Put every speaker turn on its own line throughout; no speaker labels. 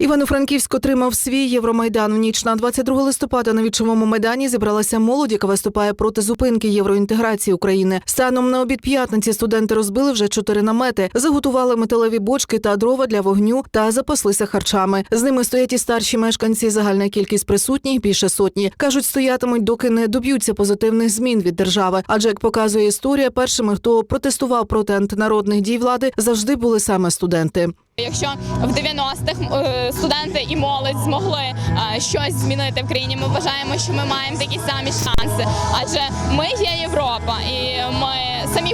Івано-Франківськ отримав свій Євромайдан. В ніч на 22 листопада на вічовому майдані зібралася молодь, яка виступає проти зупинки євроінтеграції України. Станом на обід п'ятниці студенти розбили вже чотири намети, заготували металеві бочки та дрова для вогню та запаслися харчами. З ними стоять і старші мешканці. Загальна кількість присутніх більше сотні. кажуть, стоятимуть, доки не доб'ються позитивних змін від держави. Адже як показує історія, першими, хто протестував проти антинародних дій влади, завжди були саме студенти.
Якщо в 90-х е, студенти і молодь змогли е, щось змінити в країні, ми вважаємо, що ми маємо такі самі шанси. Адже ми є Європа, і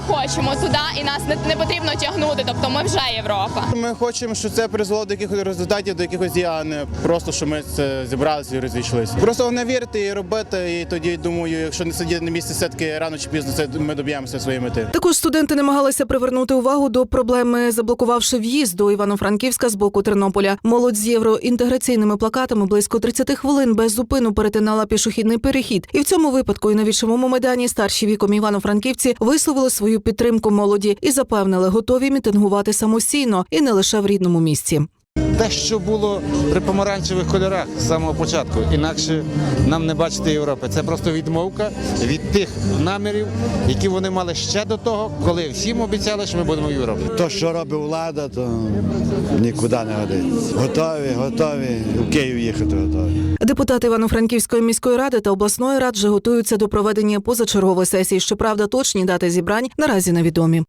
хочемо туди, і нас не, не потрібно тягнути. Тобто ми вже Європа.
Ми хочемо, щоб це призвело до якихось результатів, до якихось дій, а не просто, що ми це зібралися і розійшлися. Просто не вірити і робити. І тоді думаю, якщо не сидіти на місці, все-таки рано чи пізно це ми доб'ємося своєї мети.
Також студенти намагалися привернути увагу до проблеми, заблокувавши в'їзд до Івано-Франківська з боку Тернополя. Молодь з євроінтеграційними плакатами близько 30 хвилин без зупину перетинала пішохідний перехід. І в цьому випадку і на вічовому майдані старші віком івано-франківці висловили свою підтримку молоді і запевнили, готові мітингувати самостійно і не лише в рідному місці.
Те, що було при помаранчевих кольорах з самого початку. Інакше нам не бачити Європи. Це просто відмовка від тих намірів, які вони мали ще до того, коли всім обіцяли, що ми будемо в Європі.
То, що робить влада, то нікуди не годиться. Готові, готові в Київ їхати готові.
Депутати Івано-Франківської міської ради та обласної ради вже готуються до проведення позачергової сесії. Щоправда, точні дати зібрань наразі невідомі.